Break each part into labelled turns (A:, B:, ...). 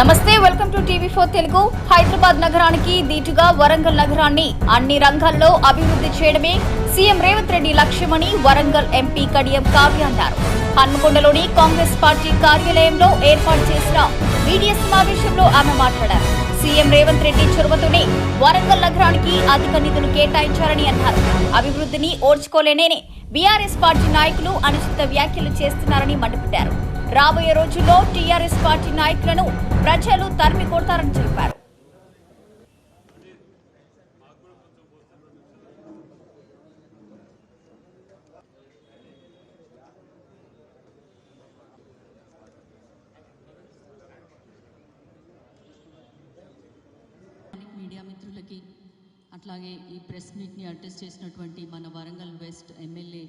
A: నమస్తే welcome to TV four Telugu. Hyderabad నగరానికి దీటుగా వరంగల్ నగరాన్ని అన్ని రంగాల్లో అభివృద్ధి చేయడమే సీఎం రేవంత్ రెడ్డి లక్ష్యమని వరంగల్ ఎంపీ కడియం కావ్య అన్నారు. హన్మకొండలోని కాంగ్రెస్ పార్టీ కార్యాలయంలో ఏర్పాటు చేసిన మీడియా సమావేశంలో ఆమె మాట్లాడారు. సీఎం రేవంత్ రెడ్డి చొరవతోనే వరంగల్ నగరానికి అధిక నిధులు కేటాయించారని అన్నారు. అభివృద్ధిని ఓడ్చుకోలేనే బీఆర్ఎస్ పార్టీ నాయకులు అనుచిత వ్యాఖ్యలు చేస్తున్నారని మండిపడ్డారు. రాబోయే రోజుల్లో టీఆర్ఎస్ పార్టీ నాయకులను ప్రజలు తరిమి కొడతారని
B: చెప్పారు. మీడియా మిత్రులకి అట్లాగే ఈ ప్రెస్ మీట్ని అడ్రస్ చేసినటువంటి మన వరంగల్ వెస్ట్ ఎమ్మెల్యే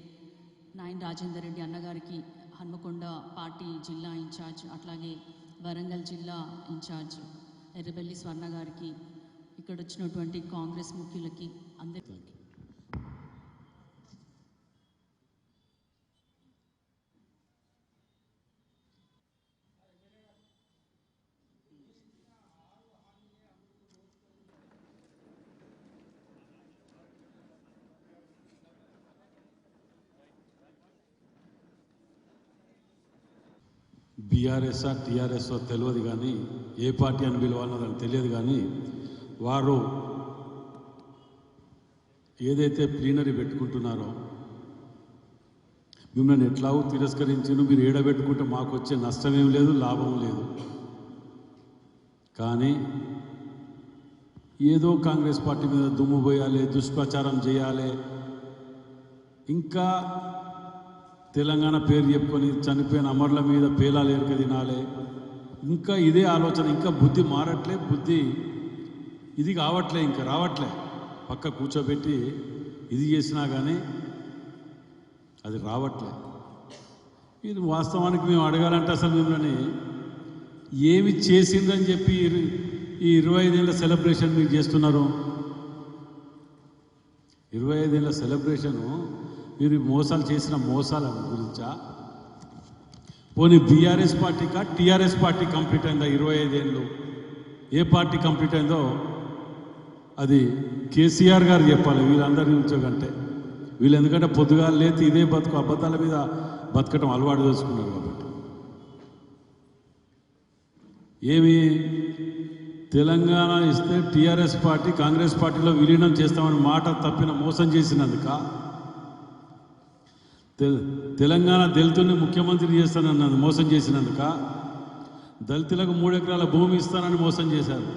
B: నాయన్ రాజేందర్ రెడ్డి అన్నగారికి హన్మకొండ పార్టీ జిల్లా ఇన్ఛార్జ్ అట్లాగే వరంగల్ జిల్లా ఇన్ఛార్జ్ ఎర్రబెల్లి స్వర్ణ గారికి ఇక్కడ వచ్చినటువంటి కాంగ్రెస్ ముఖ్యులకి అందరికీ
C: బీఆర్ఎస్ఆ టీఆర్ఎస్ఓ తెలియదు కానీ ఏ పార్టీ అని పిలవాలన్నదని తెలియదు కానీ వారు ఏదైతే ప్లీనరీ పెట్టుకుంటున్నారో మిమ్మల్ని ఎట్లాగో తిరస్కరించాను మీరు ఏడబెట్టుకుంటే మాకు వచ్చే నష్టమేం లేదు లాభం లేదు. కానీ ఏదో కాంగ్రెస్ పార్టీ మీద దుమ్ము పోయాలి దుష్ప్రచారం చేయాలి ఇంకా తెలంగాణ పేరు చెప్పుకొని చనిపోయిన అమరుల మీద పేలాలు ఎరుక తినాలి. ఇంకా ఇదే ఆలోచన ఇంకా బుద్ధి మారట్లే బుద్ధి ఇది కావట్లే ఇంకా రావట్లే. పక్క కూర్చోబెట్టి ఇది చేసినా కానీ అది రావట్లే. ఇది వాస్తవానికి మేము అడగాలంటే అసలు మిమ్మల్ని ఏమి చేసిందని చెప్పి ఈ ఇరవై ఐదేళ్ళ సెలబ్రేషన్ మీరు చేస్తున్నారు? ఇరవై ఐదేళ్ళ సెలబ్రేషను మీరు మోసాలు చేసిన మోసాల గురించా? పోనీ బీఆర్ఎస్ పార్టీకా? టీఆర్ఎస్ పార్టీ కంప్లీట్ అయిందా ఇరవై ఐదేళ్ళు? ఏ పార్టీ కంప్లీట్ అయిందో అది కేసీఆర్ గారు చెప్పాలి వీళ్ళందరి నుంచో కంటే వీళ్ళు ఎందుకంటే పొద్దుగా లేతి ఇదే బతుకు అబద్ధాల మీద బతకటం అలవాటు చేసుకున్నారు కాబట్టి. ఏమి? తెలంగాణ ఇస్తే టీఆర్ఎస్ పార్టీ కాంగ్రెస్ పార్టీలో విలీనం చేస్తామని మాట తప్పిన మోసం చేసినందుక? తెలంగాణ దళితుల్ని ముఖ్యమంత్రి చేస్తానన్నది మోసం చేసినందుక. దళితులకు మూడు ఎకరాల భూమి ఇస్తానని మోసం చేశారు.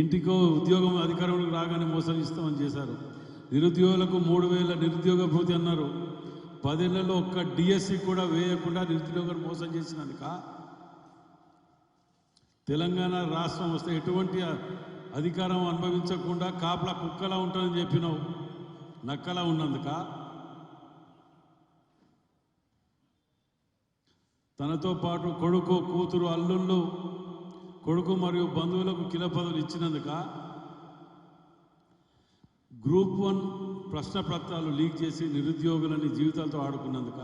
C: ఇంటికో ఉద్యోగం అధికారంలోకి రాగానే మోసం ఇస్తామని చేశారు. నిరుద్యోగులకు మూడు వేల నిరుద్యోగ భూతి అన్నారు. పదేళ్ళలో ఒక్క డిఎస్సి కూడా వేయకుండా నిరుద్యోగులు మోసం చేసినందుక తెలంగాణ రాష్ట్రం వస్తే ఎటువంటి అధికారం అనుభవించకుండా కాపలా కుక్కలా ఉంటుందని చెప్పినావు. నక్కలా ఉన్నందుక తనతో పాటు కొడుకు కూతురు అల్లుళ్ళు కొడుకు మరియు బంధువులకు కిలపదవులు ఇచ్చినందుక గ్రూప్ వన్ ప్రశ్న పత్రాలు లీక్ చేసి నిరుద్యోగులని జీవితాలతో ఆడుకున్నందుక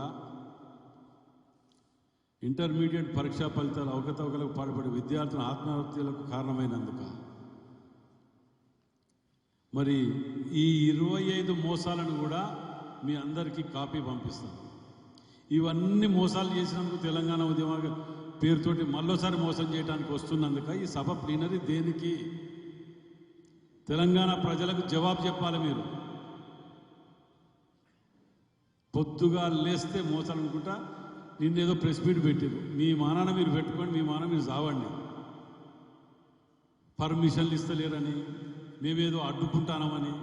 C: ఇంటర్మీడియట్ పరీక్షా ఫలితాలు అవకతవకలకు పాల్పడే విద్యార్థుల ఆత్మహత్యలకు కారణమైనందుక. మరి ఈ ఇరవై ఐదు మోసాలను కూడా మీ అందరికీ కాపీ పంపిస్తాను. ఇవన్నీ మోసాలు చేసినందుకు తెలంగాణ ఉద్యమ పేరుతోటి మళ్ళోసారి మోసం చేయడానికి వస్తున్నందుక ఈ సభ ప్లీనరీ దేనికి? తెలంగాణ ప్రజలకు జవాబు చెప్పాలి మీరు. పొద్దుగా లేస్తే మోసాలు అనుకుంటా నిన్నేదో ప్రెస్ మీట్ పెట్టారు మీ మానాన మీరు పెట్టుకొని మీ మాన మీరు చావండి పర్మిషన్లు ఇస్తలేరని మేమేదో అడ్డుకుంటానమని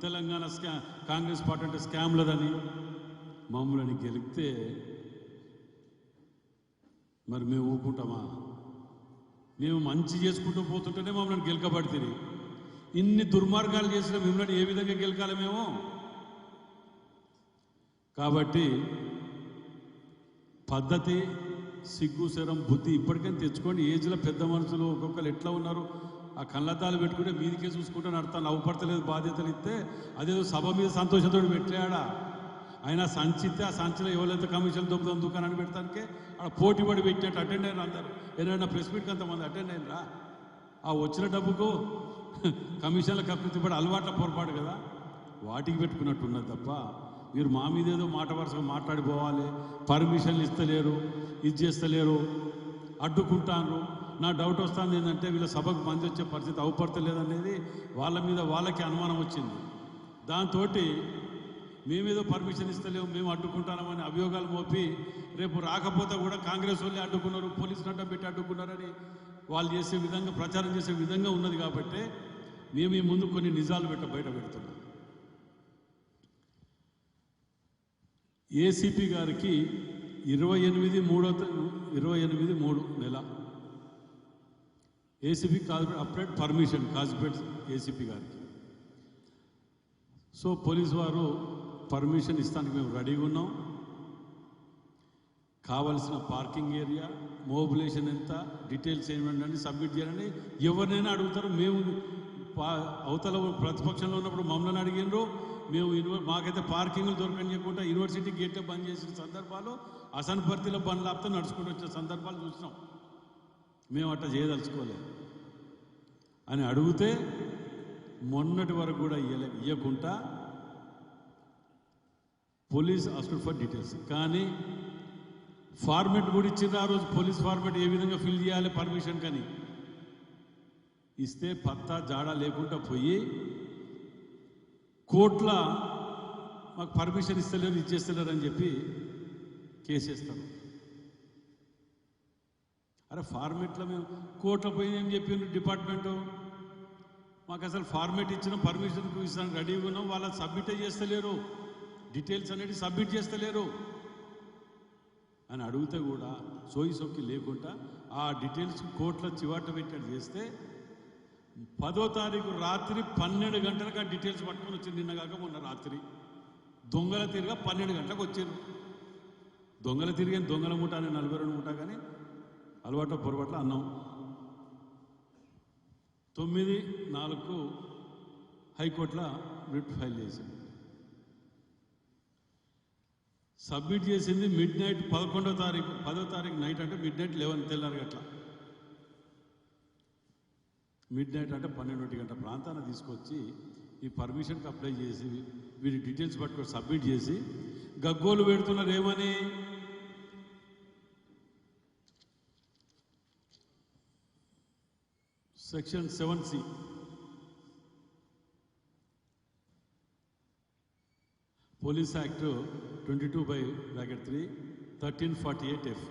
C: తెలంగాణ స్కా కాంగ్రెస్ పార్టీ అంటే స్కామ్లదని మమ్మల్ని గెలిపితే మరి మేము ఊరుకుంటామా మేము మంచి చేసుకుంటూ పోతుంటేనే మమ్మల్ని గెలకబడితే ఇన్ని దుర్మార్గాలు చేసిన మిమ్మల్ని ఏ విధంగా గెలకాలి మేము? కాబట్టి పద్ధతి సిగ్గు శరం బుద్ధి ఇప్పటికైనా తెచ్చుకోండి ఏజ్లో పెద్ద మనుషులు ఒక్కొక్కరు ఎట్లా ఉన్నారు? ఆ కళ్ళద్దాలు పెట్టుకుంటే మీదికే చూసుకుంటే నడతాను అవపడతలేదు బాధ్యతలు ఇస్తే అదేదో సభ మీద సంతోషంతో పెట్టాడా? అయినా సంచితే ఆ సంచిలో ఎవరైతే కమిషన్ దొబ్బుతాం దుకాణాన్ని పెడతానికే అక్కడ పోటీ పడి పెట్టినట్టు అటెండ్ అయిన అందరు. ఏదైనా ప్రెస్ మీట్కి అంతమంది అటెండ్ అయినరా ఆ వచ్చిన డబ్బుకు కమిషన్ల కప్పితే పడి అలవాట్ల పొరపాటు కదా. వాటికి పెట్టుకున్నట్టున్నది తప్ప మీరు మా మీద ఏదో మాట వరుసగా మాట్లాడిపోవాలి పర్మిషన్లు ఇస్తలేరు ఇది చేస్తలేరు అడ్డుకుంటాను నా డౌట్ వస్తుంది ఏంటంటే వీళ్ళ సభకు మంది వచ్చే పరిస్థితి అవపడతలేదనేది వాళ్ళ మీద వాళ్ళకి అనుమానం వచ్చింది. దాంతో మేమేదో పర్మిషన్ ఇస్తలేము మేము అడ్డుకుంటామని అభియోగాలు మోపి రేపు రాకపోతే కూడా కాంగ్రెస్ వాళ్ళే అడ్డుకున్నారు పోలీసులు అడ్డం పెట్టి అడ్డుకున్నారని వాళ్ళు చేసే విధంగా ప్రచారం చేసే విధంగా ఉన్నది కాబట్టి మేము ఈ ముందు కొన్ని నిజాలు పెట్ట బయట పెడుతున్నాం. ఏసీపీ గారికి ఇరవై ఎనిమిది మూడో ఇరవై ఎనిమిది మూడు నెల. ACP Kazipet update permission Kazipet ACP గారికి. సో పోలీస్ వారు పర్మిషన్ ఇస్తానికి మేము రెడీగా ఉన్నాం. కావలసిన పార్కింగ్ ఏరియా మోబిలేషన్ ఎంత డీటెయిల్స్ ఏమంటే సబ్మిట్ చేయాలని ఎవరినైనా అడుగుతారు. మేము పా- అవతల ప్రతిపక్షంలో ఉన్నప్పుడు మమ్మల్ని అడిగినారు. మేము యూనివర్ మాకైతే పార్కింగ్లు దొరకనియకుండా యూనివర్సిటీ గేట్ బంద్ చేసిన సందర్భాలు అసన్పర్తిలో బండ్లు ఆపితే నడుచుకుంటూ వచ్చిన సందర్భాలు చూసినాం. మేము అట్లా చేయదలుచుకోలేదు. అని అడిగితే మొన్నటి వరకు కూడా ఇయ్యలే ఇవ్వకుండా పోలీస్ ఆస్క్డ్ ఫర్ డీటెయిల్స్. కానీ ఫార్మెట్ కూడా ఇచ్చింది ఆ రోజు పోలీస్ ఫార్మెట్ ఏ విధంగా ఫిల్ చేయాలి పర్మిషన్ కానీ. ఇస్తే పత్తా జాడా లేకుండా పోయి కోట్ల మాకు పర్మిషన్ ఇస్తలేరు ఇచ్చేస్తలేరు అని చెప్పి కేసేస్తారు అరే ఫార్మెట్లో మేము కోర్టులో పోయి ఏం చెప్పిండ్రు డిపార్ట్మెంటు? మాకు అసలు ఫార్మేట్ ఇచ్చిన పర్మిషన్ ఇస్తాను రెడీగా ఉన్నాం వాళ్ళ సబ్మిట్ చేస్తలేరు. డీటెయిల్స్ అనేది సబ్మిట్ చేస్తలేరు. అని అడిగితే కూడా సోయి సొక్కి లేకుండా ఆ డీటెయిల్స్ కోర్టులో చివాట పెట్టాడు చేస్తే పదో తారీఖు రాత్రి పన్నెండు గంటలకు ఆ డీటెయిల్స్ పట్టుకొని వచ్చింది నిన్న కాక మొన్న రాత్రి. దొంగల తిరిగా పన్నెండు గంటలకు వచ్చారు దొంగల తిరిగి దొంగల ముఠ అని నలభై రెండు ముఠ కానీ అలవాటు పొరపాట్లు అన్నాం. తొమ్మిది నాలుగు హైకోర్టులో రిట్ ఫైల్ చేసింది. సబ్మిట్ చేసింది మిడ్ నైట్ పదకొండో తారీఖు. పదో తారీఖు నైట్ అంటే మిడ్ నైట్ లెవెన్ తెల్లారి గట్ల. మిడ్ నైట్ అంటే పన్నెండు గంట ప్రాంతాన్ని తీసుకొచ్చి ఈ పర్మిషన్కి అప్లై చేసి వీరి డీటెయిల్స్ పట్టుకొని సబ్మిట్ చేసి గగ్గోలు పెడుతున్నారు ఏమని? Section seven C police act twenty two by bracket three thirteen forty eight F.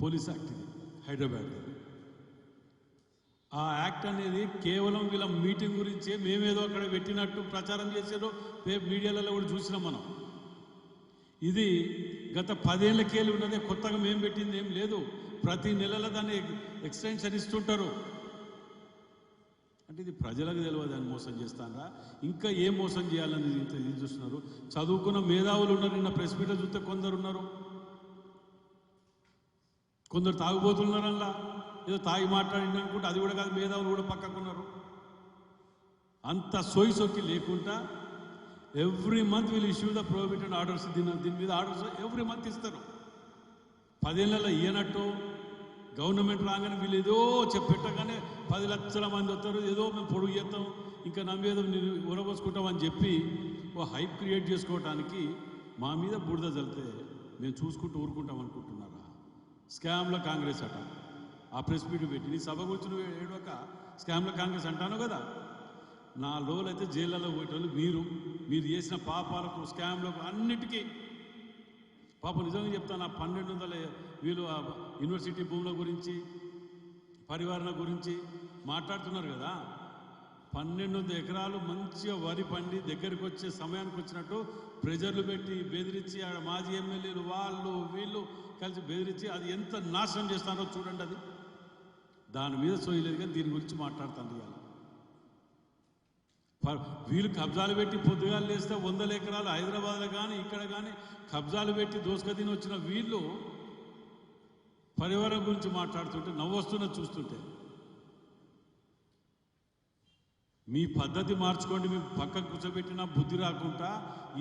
C: Police act ఇది హైదరాబాద్. ఆ యాక్ట్ అనేది కేవలం వీళ్ళ మీటింగ్ గురించే మేమేదో అక్కడ పెట్టినట్టు ప్రచారం చేసేదో రేపు మీడియాలలో కూడా చూసినాం మనం. ఇది గత పదేళ్ళకేళ్ళు ఉన్నదే కొత్తగా మేము పెట్టింది ఏం లేదు. ప్రతి నెలలో దాన్ని ఎక్స్టెన్షన్ ఇస్తుంటారు. అంటే ఇది ప్రజలకు తెలియదు అని మోసం చేస్తారా ఇంకా ఏం మోసం చేయాలని ఇది చూస్తున్నారు? చదువుకున్న మేధావులు ఉన్నారు నిన్న ప్రెస్ మీట్లో చూస్తే కొందరు ఉన్నారు కొందరు తాగుబోతున్నారు అలా ఏదో తాగి మాట్లాడింది అనుకుంటే అది కూడా కాదు మేధావులు కూడా పక్కకున్నారు అంత సోయి సొక్కి లేకుండా ఎవ్రీ మంత్ వీళ్ళు ఇష్యూ ద ప్రోహిబిటెడ్ ఆర్డర్స్ దీని దీని మీద ఆర్డర్స్ ఎవ్రీ మంత్ ఇస్తారు. పదేళ్ళలో ఇయ్యనట్టు గవర్నమెంట్ రాగానే వీళ్ళు ఏదో చెప్పెట్టగానే పది లక్షల మంది వస్తారు ఏదో మేము పొడుగు చేస్తాం ఇంకా నమ్మేదో ఉరబోసుకుంటాం అని చెప్పి ఓ హైప్ క్రియేట్ చేసుకోవడానికి మా మీద బురద చల్లితే మేము చూసుకుంటూ ఊరుకుంటాం అనుకుంటున్నారా? స్కామ్లో కాంగ్రెస్ అట. ఆ ప్రెస్ మీట్ పెట్టి నీ సభ వచ్చిన ఏడొక స్కామ్లో కాంగ్రెస్ అంటాను కదా? నా లోలైతే జైళ్ళలో పోయేటోళ్ళు మీరు. మీరు చేసిన పాపాలకు స్కామ్లకు అన్నిటికీ. పాప నిజంగా చెప్తాను ఆ పన్నెండు వందల వీళ్ళు ఆ యూనివర్సిటీ భూముల గురించి పరివారణ గురించి మాట్లాడుతున్నారు కదా. పన్నెండు ఎకరాలు మంచిగా వరి పండి దగ్గరికి వచ్చే సమయానికి వచ్చినట్టు ప్రెజర్లు పెట్టి బెదిరించి ఆడ మాజీ ఎమ్మెల్యేలు వాళ్ళు వీళ్ళు కలిసి బెదిరించి అది ఎంత నాశనం చేస్తారో చూడండి అది. దాని మీద సోయలేదు కానీ దీని గురించి మాట్లాడుతాను ఇవాళ. వీళ్ళు కబ్జాలు పెట్టి పొద్దుగాలు లేస్తే వందల ఎకరాలు హైదరాబాద్లో కానీ ఇక్కడ కానీ కబ్జాలు పెట్టి దోసుక వచ్చిన వీళ్ళు పరివారం గురించి మాట్లాడుతుంటే నవ్వొస్తున్న చూస్తుంటే. మీ పద్ధతి మార్చుకోండి మీ పక్కకు కూర్చోబెట్టినా బుద్ధి రాకుండా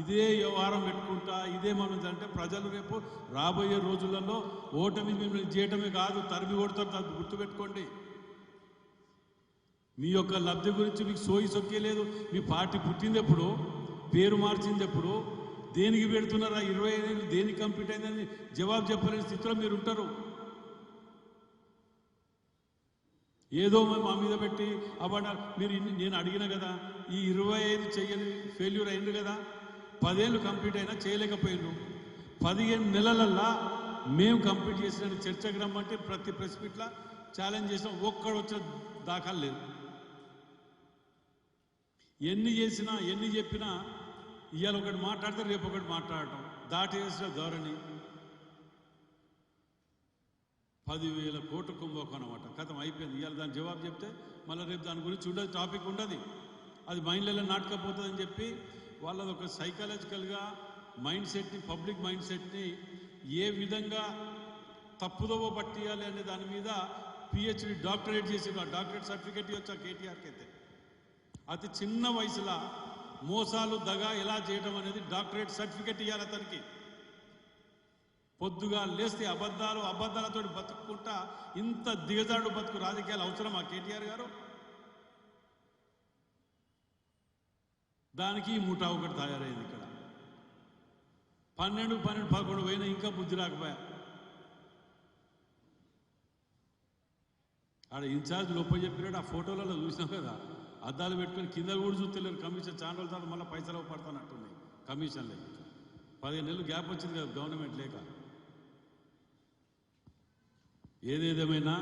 C: ఇదే వ్యవహారం పెట్టుకుంటా ఇదే మనం అంటే ప్రజలు రేపు రాబోయే రోజులలో ఓటమి మిమ్మల్ని చేయటమే కాదు తరిమి కొడతారు దాన్ని గుర్తుపెట్టుకోండి. మీ యొక్క లబ్ధి గురించి మీకు సోయి సొక్కే లేదు. మీ పార్టీ పుట్టింది ఎప్పుడు పేరు మార్చింది ఎప్పుడు దేనికి పెడుతున్నారా ఇరవై ఐదు దేనికి కంప్లీట్ అయిందని జవాబు చెప్పలేని స్థితిలో మీరు ఉంటారు ఏదో మా మీద పెట్టి అవార్డు మీరు నేను అడిగిన కదా ఈ ఇరవై ఐదు చేయని ఫెయిల్యూర్ అయింది కదా పదేళ్ళు కంప్లీట్ అయినా చేయలేకపోయిండ్రు పదిహేను నెలలల్లా మేము కంప్లీట్ చేసిన చర్చకు రమ్మంటే ప్రతి ప్రెస్ మీట్లా ఛాలెంజ్ చేసినా ఒక్కడు వచ్చిన దాఖలు లేదు. ఎన్ని చేసినా ఎన్ని చెప్పినా ఇవాళ ఒకటి మాట్లాడితే రేపు ఒకటి మాట్లాడటం. దాటి వేసిన ధోరణి. పదివేల కోట్ల కుంభకోణం అట కథం అయిపోయింది. ఇవాళ దాని జవాబు చెప్తే మళ్ళీ రేపు దాని గురించి ఉండదు టాపిక్ ఉండదు. అది మైండ్లలో నాటకపోతుందని చెప్పి వాళ్ళది ఒక సైకాలజికల్గా మైండ్ సెట్ని పబ్లిక్ మైండ్ సెట్ని ఏ విధంగా తప్పుదోవ పట్టియాలి అనే దాని మీద పిహెచ్డి డాక్టరేట్ చేసి ఆ డాక్టరేట్ సర్టిఫికేట్ ఇవ్వచ్చు కేటీఆర్కి అయితే. అతి చిన్న వయసులో మోసాలు దగా ఎలా చేయడం అనేది డాక్టరేట్ సర్టిఫికేట్ ఇవ్వాలి అతనికి. పొద్దుగా లేస్తే అబద్ధాలు అబద్ధాలతో బతుకుంటా ఇంత దిగజాడు బతుకు రాజకీయాలు అవసరమా కేటీఆర్ గారు? దానికి ముఠా ఒకటి తయారైంది ఇక్కడ. పన్నెండు పన్నెండు పదకొండు పోయినా ఇంకా బుద్ధి రాకపోయా? ఆడ ఇన్ఛార్జ్ లోపల చెప్పినాడు ఆ ఫోటోలలో చూసినాం కదా? అద్దాలు పెట్టుకొని కింద కూడా చూస్తలేరు. కమిషన్ చాలా రోజుల తర్వాత మళ్ళీ పైసలు పడతానట్టున్నాయి కమిషన్లే. పదిహేను నెలలు గ్యాప్ వచ్చింది కదా గవర్నమెంట్ లేక. ఏదేదేమైనా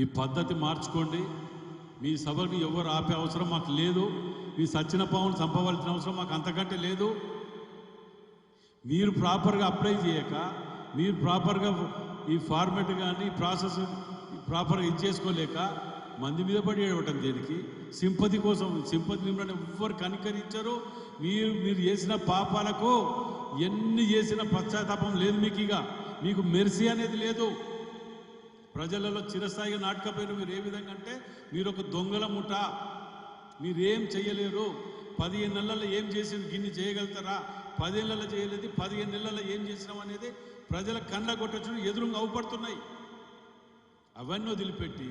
C: ఈ పద్ధతి మార్చుకోండి. మీ సభకు ఎవరు ఆపే అవసరం మాకు లేదు. మీ సచ్చిన పావును చంపవలసిన అవసరం మాకు అంతకంటే లేదు. మీరు ప్రాపర్గా అప్లై చేయక మీరు ప్రాపర్గా ఈ ఫార్మెట్ కానీ ప్రాసెస్ ప్రాపర్గా ఇది చేసుకోలేక మంది మీద పడి ఏడవటం దేనికి? సింపతి కోసం సింపతి మిమ్మల్ని ఎవ్వరు కనికరించరు. మీరు మీరు చేసిన పాపాలకు ఎన్ని చేసిన పశ్చాత్తాపం లేదు మీకు ఇక మీకు మెర్సీ అనేది లేదు. ప్రజలలో చిరస్థాయిగా నాటకపోయిన మీరు ఏ విధంగా అంటే మీరు ఒక దొంగల ముఠ. మీరేం చేయలేరు పదిహేను నెలల్లో ఏం చేసి గిన్ని చేయగలుగుతారా? పదిహేనులలో చేయలేదు. పదిహేను నెలల్లో ఏం చేసినాం అనేది ప్రజల కండ్ల కొట్టచ్చు ఎదురుగా అవుపడుతున్నాయి. అవన్నీ వదిలిపెట్టి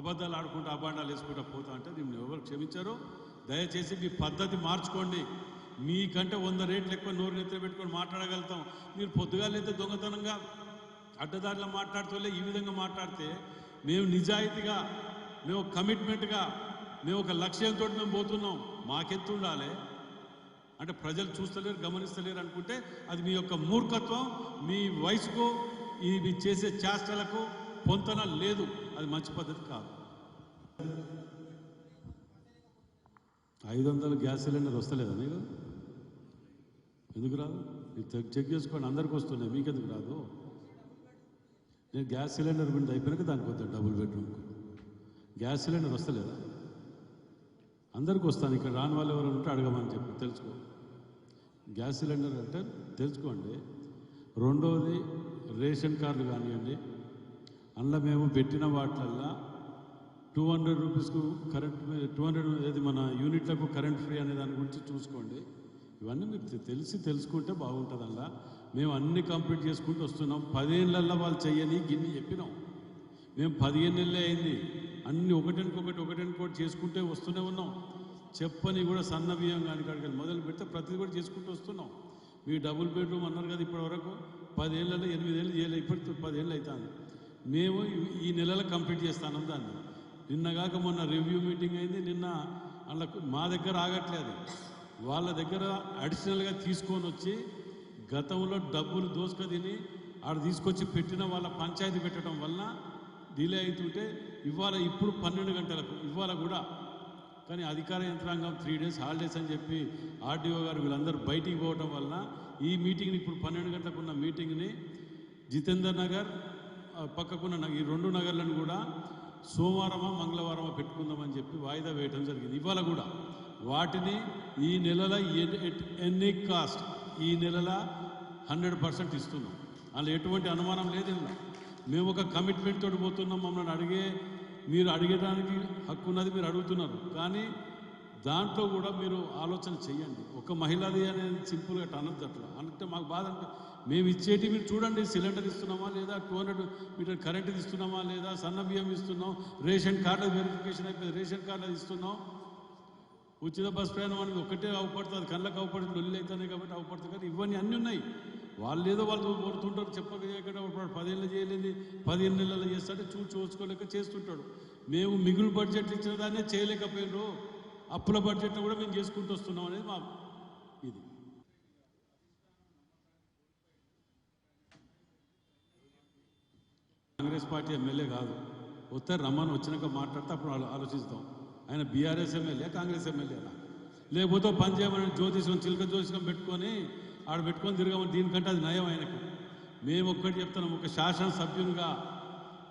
C: అబద్ధాలు ఆడుకుంటూ అబాండాలు వేసుకుంటూ పోతా అంటే దీన్ని ఎవరు క్షమించారో. దయచేసి మీ పద్ధతి మార్చుకోండి. మీకంటే వంద రేట్లు ఎక్కువ నోరు నెత్తి పెట్టుకొని మాట్లాడగలుగుతాం. మీరు పొద్దుగాలైతే దొంగతనంగా అడ్డదారిలో మాట్లాడుతూలే ఈ విధంగా మాట్లాడితే మేము నిజాయితీగా మేము కమిట్మెంట్గా మేము ఒక లక్ష్యంతో మేము పోతున్నాం. మాకెత్తుండాలి ఉండాలి? అంటే ప్రజలు చూస్తలేరు గమనిస్తలేరు అనుకుంటే అది మీ యొక్క మూర్ఖత్వం మీ వయసుకు ఈ మీ చేసే చేష్టలకు పొంతన లేదు. అది మంచి పద్ధతి కాదు. ఐదు వందలు గ్యాస్ సిలిండర్ వస్తలేదా మీకు? ఎందుకు రాదు? మీరు చెక్ చెక్ చేసుకోండి అందరికి వస్తున్నాయి. మీకెందుకు రాదు? నేను గ్యాస్ సిలిండర్ బిల్ అయిపోయినాక దానికి వద్దాను డబుల్ బెడ్రూమ్కి గ్యాస్ సిలిండర్ వస్తలేదా? అందరికి వస్తాను ఇక్కడ రాని వాళ్ళు ఎవరు ఉంటే అడగమని చెప్పి తెలుసుకో. గ్యాస్ సిలిండర్ అంటే తెలుసుకోండి రెండవది రేషన్ కార్డు కానివ్వండి అందులో మేము పెట్టిన వాటిలల్లో టూ హండ్రెడ్ రూపీస్కు కరెంట్ టూ హండ్రెడ్ ఏది మన యూనిట్లకు కరెంట్ ఫ్రీ అనే దాని గురించి చూసుకోండి. ఇవన్నీ మీకు తెలిసి తెలుసుకుంటే బాగుంటుంది అలా మేము అన్ని కంప్లీట్ చేసుకుంటూ వస్తున్నాం. పదేళ్ళల్లో వాళ్ళు చెయ్యని గిన్ని చెప్పినాం. మేము పదిహేను నెలలే అయింది. అన్ని ఒకటికొకటి ఒకటికొకటి చేసుకుంటే వస్తూనే ఉన్నాం. చెప్పని కూడా సన్న బియ్యం కానీ కాడికి మొదలు పెడితే ప్రతిదీ కూడా చేసుకుంటూ వస్తున్నాం. మీ డబుల్ బెడ్రూమ్ అన్నారు కదా ఇప్పటి వరకు పదేళ్ళలో ఎనిమిదేళ్ళు చేయలే. ఇప్పటి పదేళ్ళు అవుతుంది మేము ఈ- నెలలో కంప్లీట్ చేస్తాను దాన్ని. నిన్నగాక మొన్న రివ్యూ మీటింగ్ అయింది. నిన్న వాళ్ళకు మా దగ్గర ఆగట్లేదు. వాళ్ళ దగ్గర అడిషనల్గా తీసుకొని వచ్చి గతంలో డబ్బులు దోసుక తిని ఆడ తీసుకొచ్చి పెట్టిన వాళ్ళ పంచాయతీ పెట్టడం వలన డిలే అవుతుంటే ఇవాళ ఇప్పుడు పన్నెండు గంటలకు ఇవాళ కూడా. కానీ అధికార యంత్రాంగం త్రీ డేస్ హాలిడేస్ అని చెప్పి ఆర్డీఓ గారు వీళ్ళందరూ బయటికి పోవటం వలన ఈ మీటింగ్ని ఇప్పుడు పన్నెండు గంటలకు ఉన్న మీటింగ్ని జితేందర్ నగర్ పక్కకున్న ఈ రెండు నగర్లను కూడా సోమవారమా మంగళవారమా పెట్టుకుందామని చెప్పి వాయిదా వేయడం జరిగింది. ఇవాళ కూడా వాటిని ఈ నెలలో ఎన్ని కాస్ట్ ఈ నెలల హండ్రెడ్ పర్సెంట్ ఇస్తున్నాం. అందులో ఎటువంటి అనుమానం లేదు మేము ఒక కమిట్మెంట్ తోటి పోతున్నాం మమ్మల్ని అడిగే మీరు అడిగడానికి హక్కు ఉన్నది మీరు అడుగుతున్నారు. కానీ దాంట్లో కూడా మీరు ఆలోచన చేయండి ఒక మహిళది అనేది సింపుల్గా అనద్దు అట్లా. అంటే మాకు బాధ అంటే మేము ఇచ్చేటి మీరు చూడండి సిలిండర్ ఇస్తున్నామా లేదా టూ హండ్రెడ్ మీటర్ కరెంట్ ఇస్తున్నామా లేదా సన్న బియ్యం ఇస్తున్నాం రేషన్ కార్డు వెరిఫికేషన్ అయిపోయింది రేషన్ కార్డు అది ఇస్తున్నాం. ఉచిత బస్ ప్రయాణం అనేది ఒకటే అవపడుతుంది కళ్ళకి అవపడుతుంది లొల్లి అవుతున్నాయి కాబట్టి అవపడుతుంది. కానీ ఇవన్నీ అన్నీ ఉన్నాయి. వాళ్ళు ఏదో వాళ్ళు కోరుతుంటారు చెప్పక చేయకుండా పదేళ్ళు చేయలేదు పదిహేను నెలలు చేస్తాడే చూసి చూసుకోలేక చేస్తుంటాడు. మేము మిగులు బడ్జెట్ ఇచ్చిన దాన్నే చేయలేకపోయినారు. అప్పుల బడ్జెట్ కూడా మేము చేసుకుంటూ వస్తున్నాం అనేది మా ఇది. కాంగ్రెస్ పార్టీ ఎమ్మెల్యే కాదు. వస్తే రమ్మని వచ్చినాక మాట్లాడితే అప్పుడు ఆలోచిస్తాం. ఆయన బీఆర్ఎస్ ఎమ్మెల్యే కాంగ్రెస్ ఎమ్మెల్యేనా లేకపోతే పని చేయమని జ్యోతిషం చిలక జ్యోతిషం పెట్టుకొని ఆడ పెట్టుకొని తిరగమని దీనికంటే అది నయం ఆయనకు. మేము ఒక్కటి చెప్తున్నాం ఒక శాసనసభ్యునిగా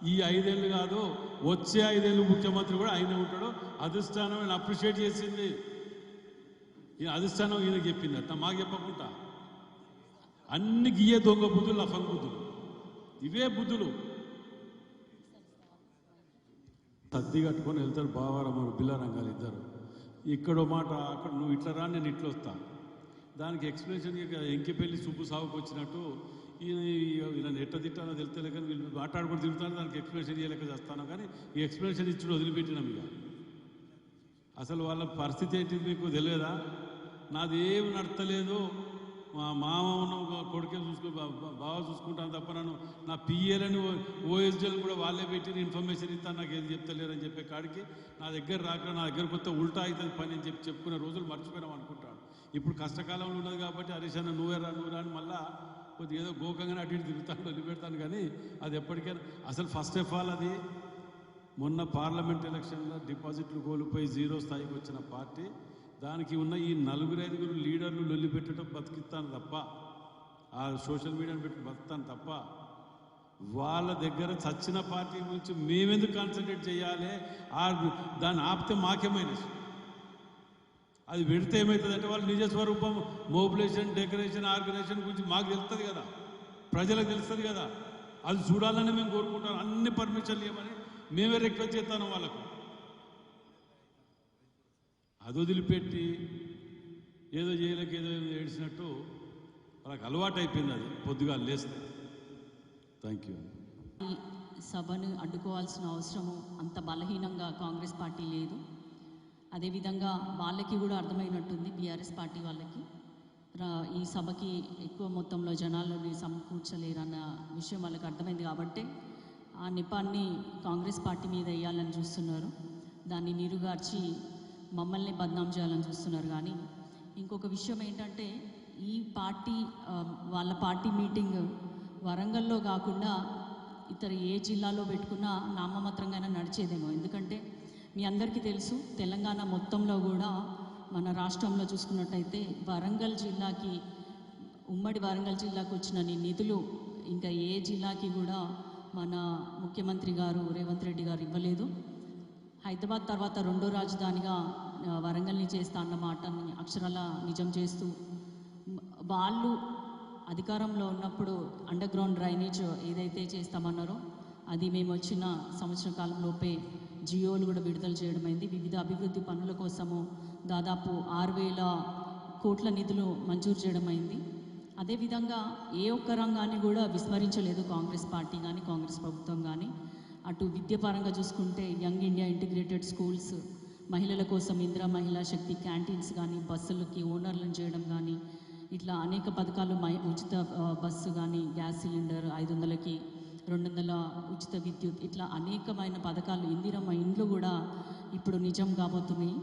C: ఈ ఐదేళ్ళు కాదు వచ్చే ఐదేళ్ళు ముఖ్యమంత్రి కూడా ఆయనే ఉంటాడు. అధిష్టానం ఆయన అప్రిషియేట్ చేసింది. ఈయన అధిష్టానం ఈయనకి చెప్పింది అట్లా మాకు చెప్పకుండా. అన్ని గియ్యే దొంగ బుద్ధులు లఫంగ్ బుద్ధులు. ఇవే బుద్ధులు. తద్ది కట్టుకొని వెళ్తారు బావారమ్మరు బిల్లారంగాలు ఇద్దరు. ఇక్కడో మాట అక్కడ నువ్వు ఇట్లా రా నేను ఇట్లా వస్తా. దానికి ఎక్స్ప్లెనేషన్ ఎంకి పెళ్ళి సుబ్బు సాగుకు వచ్చినట్టు ఈయన ఈయన ఎట్ట తిట్టానో తెలితే కానీ వీళ్ళు మాట్లాడుకుని తిరుగుతాను దానికి ఎక్స్ప్లెనేషన్ చేయలేక చేస్తాను కానీ ఈ ఎక్స్ప్లెనేషన్ ఇచ్చి వదిలిపెట్టినాం ఇక. అసలు వాళ్ళ పరిస్థితి ఏంటి మీకు తెలియదా? నాది నడతలేదు మా మామ ఉన్న ఒక కొడుకే చూసుకో బాగా చూసుకుంటాను తప్ప నన్ను నా పిఏలని ఓఎస్డీలు కూడా వాళ్ళే పెట్టిన ఇన్ఫర్మేషన్ ఇస్తాను నాకు ఏది చెప్తలేరని చెప్పే కాడికి నా దగ్గర రాక నా దగ్గర కొత్త ఉల్టా అవుతుంది పని అని చెప్పి చెప్పుకునే రోజులు మర్చిపోయినాం అనుకుంటాడు ఇప్పుడు కష్టకాలంలో ఉన్నది కాబట్టి హరీష్ అన్న నువ్వే రా నువ్వు రా అని మళ్ళా కొద్దిగా ఏదో గోకంగానే అటు ఇటు తిరుగుతాను వదిలిపెడతాను కానీ అది ఎప్పటికైనా అసలు ఫస్ట్ ఆఫ్ ఆల్ అది మొన్న పార్లమెంట్ ఎలక్షన్లో డిపాజిట్లు కోల్పోయి జీరో స్థాయికి వచ్చిన పార్టీ దానికి ఉన్న ఈ నలుగురు ఐదుగురు లీడర్లు లొల్లి పెట్టడం బతికిస్తాను తప్ప ఆ సోషల్ మీడియాను పెట్టి బతుకుతాను తప్ప వాళ్ళ దగ్గర చచ్చిన పార్టీ గురించి మేమెందుకు కాన్సన్ట్రేట్ చేయాలి? ఆ దాన్ని ఆపితే మాకేమైనా అది పెడితే ఏమవుతుంది అంటే వాళ్ళు నిజ స్వరూపం మోబిలైజేషన్ డెకరేషన్ ఆర్గనైజేషన్ గురించి మాకు తెలుస్తుంది కదా. ప్రజలకు తెలుస్తుంది కదా. అది చూడాలని మేము కోరుకుంటాం. అన్ని పర్మిషన్లు ఇవ్వమని మేమే రిక్వెస్ట్ చేస్తాను వాళ్ళకు. అది వదిలిపెట్టి ఏదో చేయలేక ఏదో ఏడిచినట్టు వాళ్ళకి అలవాటు అయిపోయింది అది పొద్దుగా లేస్తే. థ్యాంక్ యూ
B: ఈ సభను అడ్డుకోవాల్సిన అవసరము అంత బలహీనంగా కాంగ్రెస్ పార్టీ లేదు. అదేవిధంగా వాళ్ళకి కూడా అర్థమైనట్టుంది బీఆర్ఎస్ పార్టీ వాళ్ళకి. ఈ సభకి ఎక్కువ మొత్తంలో జనాలని సమకూర్చలేరన్న విషయం వాళ్ళకి అర్థమైంది కాబట్టి ఆ నిపాన్ని కాంగ్రెస్ పార్టీ మీద వేయాలని చూస్తున్నారు. దాన్ని నీరుగార్చి మమ్మల్ని బద్నాం చేయాలని చూస్తున్నారు. కానీ ఇంకొక విషయం ఏంటంటే ఈ పార్టీ వాళ్ళ పార్టీ మీటింగ్ వరంగల్లో కాకుండా ఇతర ఏ జిల్లాలో పెట్టుకున్నా నామమాత్రంగానే నడిచేదేమో. ఎందుకంటే మీ అందరికీ తెలుసు తెలంగాణ మొత్తంలో కూడా మన రాష్ట్రంలో చూసుకున్నట్టయితే వరంగల్ జిల్లాకి ఉమ్మడి వరంగల్ జిల్లాకు వచ్చిన నిధులు ఇంకా ఏ జిల్లాకి కూడా మన ముఖ్యమంత్రి గారు రేవంత్ రెడ్డి గారు ఇవ్వలేదు. హైదరాబాద్ తర్వాత రెండో రాజధానిగా వరంగల్ని చేస్తా అన్నమాట అక్షరాల నిజం చేస్తూ వాళ్ళు అధికారంలో ఉన్నప్పుడు అండర్ గ్రౌండ్ డ్రైనేజ్ ఏదైతే చేస్తామన్నారో అది మేము వచ్చిన సంవత్సర కాలంలోపే జియోలు కూడా విడుదల చేయడమైంది వివిధ అభివృద్ధి పనుల కోసము దాదాపు ఆరు వేల కోట్ల నిధులు మంజూరు చేయడమైంది అదేవిధంగా ఏ ఒక్క రంగాన్ని కూడా విస్మరించలేదు కాంగ్రెస్ పార్టీ కానీ కాంగ్రెస్ ప్రభుత్వం కానీ అటు విద్యపరంగా చూసుకుంటే యంగ్ ఇండియా ఇంటిగ్రేటెడ్ స్కూల్స్ మహిళల కోసం ఇందిరా మహిళా శక్తి క్యాంటీన్స్ కానీ బస్సులకి ఓనర్లను చేయడం కానీ ఇట్లా అనేక పథకాలు మై ఉచిత బస్సు కానీ గ్యాస్ సిలిండర్ ఐదు వందలకి రెండు వందల ఉచిత విద్యుత్ ఇట్లా అనేకమైన పథకాలు ఇందిరమ్మ ఇండ్లు కూడా ఇప్పుడు నిజం కాబోతున్నాయి.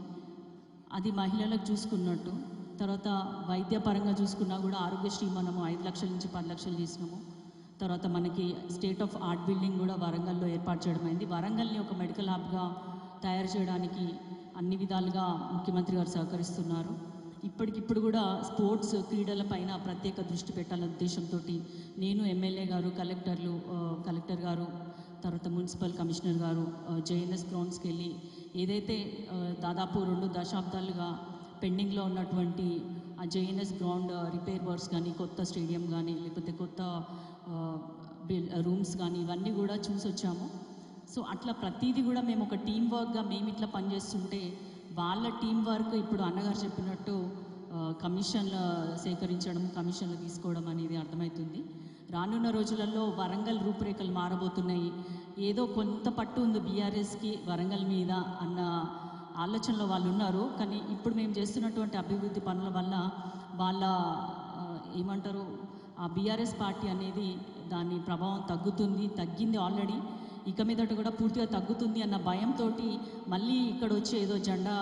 B: అది మహిళలకు చూసుకున్నట్టు తర్వాత వైద్యపరంగా చూసుకున్నా కూడా ఆరోగ్యశ్రీ మనము ఐదు లక్షల నుంచి పది లక్షలు చేసినాము. తర్వాత మనకి స్టేట్ ఆఫ్ ఆర్ట్ బిల్డింగ్ కూడా వరంగల్లో ఏర్పాటు చేయడం అయింది. వరంగల్ని ఒక మెడికల్ హబ్గా తయారు చేయడానికి అన్ని విధాలుగా ముఖ్యమంత్రి గారు సహకరిస్తున్నారు. ఇప్పటికిప్పుడు కూడా స్పోర్ట్స్ క్రీడల పైన ప్రత్యేక దృష్టి పెట్టాలనే ఉద్దేశంతో నేను ఎమ్మెల్యే గారు కలెక్టర్లు కలెక్టర్ గారు తర్వాత మున్సిపల్ కమిషనర్ గారు జేఎన్ఎస్ గ్రౌండ్స్కి వెళ్ళి ఏదైతే దాదాపు రెండు దశాబ్దాలుగా పెండింగ్లో ఉన్నటువంటి ఆ జేఎన్ఎస్ గ్రౌండ్ రిపేర్ వర్క్స్ కానీ కొత్త స్టేడియం కానీ లేకపోతే కొత్త బిల్ రూమ్స్ కానీ ఇవన్నీ కూడా చూసి వచ్చాము సో అట్లా ప్రతిదీ కూడా మేము ఒక టీం వర్క్గా మేము ఇట్లా పనిచేస్తుంటే వాళ్ళ టీం వర్క్ ఇప్పుడు అన్నగారు చెప్పినట్టు కమిషన్లు సేకరించడం కమిషన్లు తీసుకోవడం అనేది అర్థమవుతుంది. రానున్న రోజులలో వరంగల్ రూపురేఖలు మారబోతున్నాయి. ఏదో కొంత పట్టు ఉంది బీఆర్ఎస్కి వరంగల్ మీద అన్న ఆలోచనలో వాళ్ళు ఉన్నారు. కానీ ఇప్పుడు మేము చేస్తున్నటువంటి అభివృద్ధి పనుల వల్ల వాళ్ళ ఏమంటారు ఆ బీఆర్ఎస్ పార్టీ అనేది దాని ప్రభావం తగ్గుతుంది తగ్గింది ఆల్రెడీ ఇక మీదట కూడా పూర్తిగా తగ్గుతుంది అన్న భయంతో మళ్ళీ ఇక్కడ వచ్చి ఏదో జెండా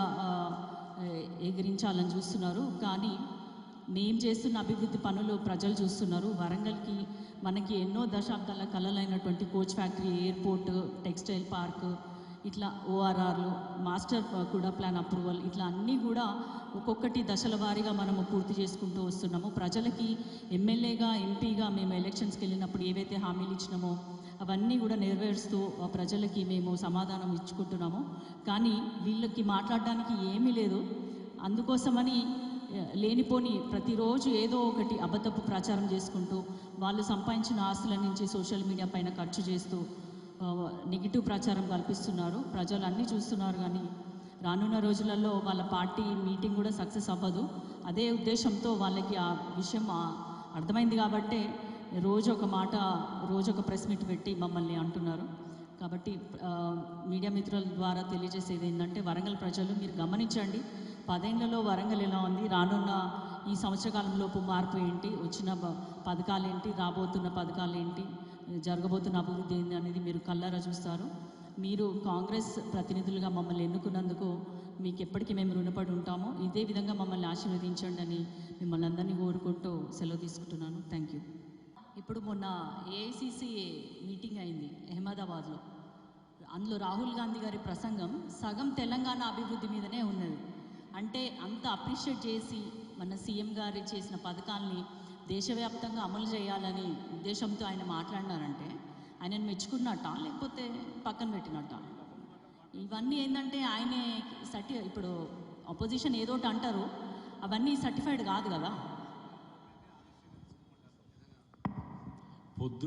B: ఎగిరించాలని చూస్తున్నారు. కానీ మేము చేస్తున్న అభివృద్ధి పనులు ప్రజలు చూస్తున్నారు. వరంగల్కి మనకి ఎన్నో దశాబ్దాల కలలైనటువంటి coach factory airport textile park ఇట్లా ఓఆర్ఆర్లు మాస్టర్ కూడా ప్లాన్ అప్రూవల్ ఇట్లా అన్నీ కూడా ఒక్కొక్కటి దశల వారీగా మనము పూర్తి చేసుకుంటూ వస్తున్నాము. ప్రజలకి ఎమ్మెల్యేగా ఎంపీగా మేము ఎలక్షన్స్కి వెళ్ళినప్పుడు ఏవైతే హామీలు ఇచ్చినామో అవన్నీ కూడా నెరవేరుస్తూ ఆ ప్రజలకి మేము సమాధానం ఇచ్చుకుంటున్నాము. కానీ వీళ్ళకి మాట్లాడడానికి ఏమీ లేదు. అందుకోసమని లేనిపోని ప్రతిరోజు ఏదో ఒకటి అబద్ధపు ప్రచారం చేసుకుంటూ వాళ్ళు సంపాదించిన ఆస్తుల నుంచి సోషల్ మీడియా పైన ఖర్చు చేస్తూ నెగిటివ్ ప్రచారం కల్పిస్తున్నారు. ప్రజలు అన్నీ చూస్తున్నారు కానీ రానున్న రోజులలో వాళ్ళ పార్టీ మీటింగ్ కూడా సక్సెస్ అవ్వదు. అదే ఉద్దేశంతో వాళ్ళకి ఆ విషయం అర్థమైంది కాబట్టే రోజు ఒక మాట రోజు ఒక ప్రెస్ మీట్ పెట్టి మమ్మల్ని అంటున్నారు. కాబట్టి మీడియా మిత్రుల ద్వారా తెలియజేసేది ఏంటంటే వరంగల్ ప్రజలు మీరు గమనించండి. పదేళ్ళలో వరంగల్ ఎలా ఉంది? రానున్న ఈ సంవత్సర కాలంలోపు మార్పు ఏంటి? వచ్చిన పథకాలు ఏంటి రాబోతున్న పథకాలు ఏంటి జరగబోతున్న అభివృద్ధి ఏంటి అనేది మీరు కళ్ళారా చూస్తారు. మీరు కాంగ్రెస్ ప్రతినిధులుగా మమ్మల్ని ఎన్నుకున్నందుకు మీకు ఎప్పటికీ మేము రుణపడి ఉంటాము. ఇదే విధంగా మమ్మల్ని ఆశీర్వదించండి అని మిమ్మల్ని అందరినీ కోరుకుంటూ సెలవు తీసుకుంటున్నాను. థ్యాంక్ యూ ఇప్పుడు మొన్న ఏఐసిసి మీటింగ్ అయింది అహ్మదాబాద్లో. అందులో రాహుల్ గాంధీ గారి ప్రసంగం సగం తెలంగాణ అభివృద్ధి మీదనే ఉన్నది. అంటే అంత అప్రిషియేట్ చేసి మన సీఎం గారి చేసిన పథకాల్ని దేశవ్యాప్తంగా అమలు చేయాలని ఉద్దేశంతో ఆయన మాట్లాడినారంటే ఆయనను మెచ్చుకున్నట్ట? లేకపోతే పక్కన పెట్టినట్ట? ఇవన్నీ ఏంటంటే ఆయనే సర్టి ఇప్పుడు అపోజిషన్ ఏదో ఒకటి అంటారు. అవన్నీ సర్టిఫైడ్ కాదు కదా?
C: పొద్దు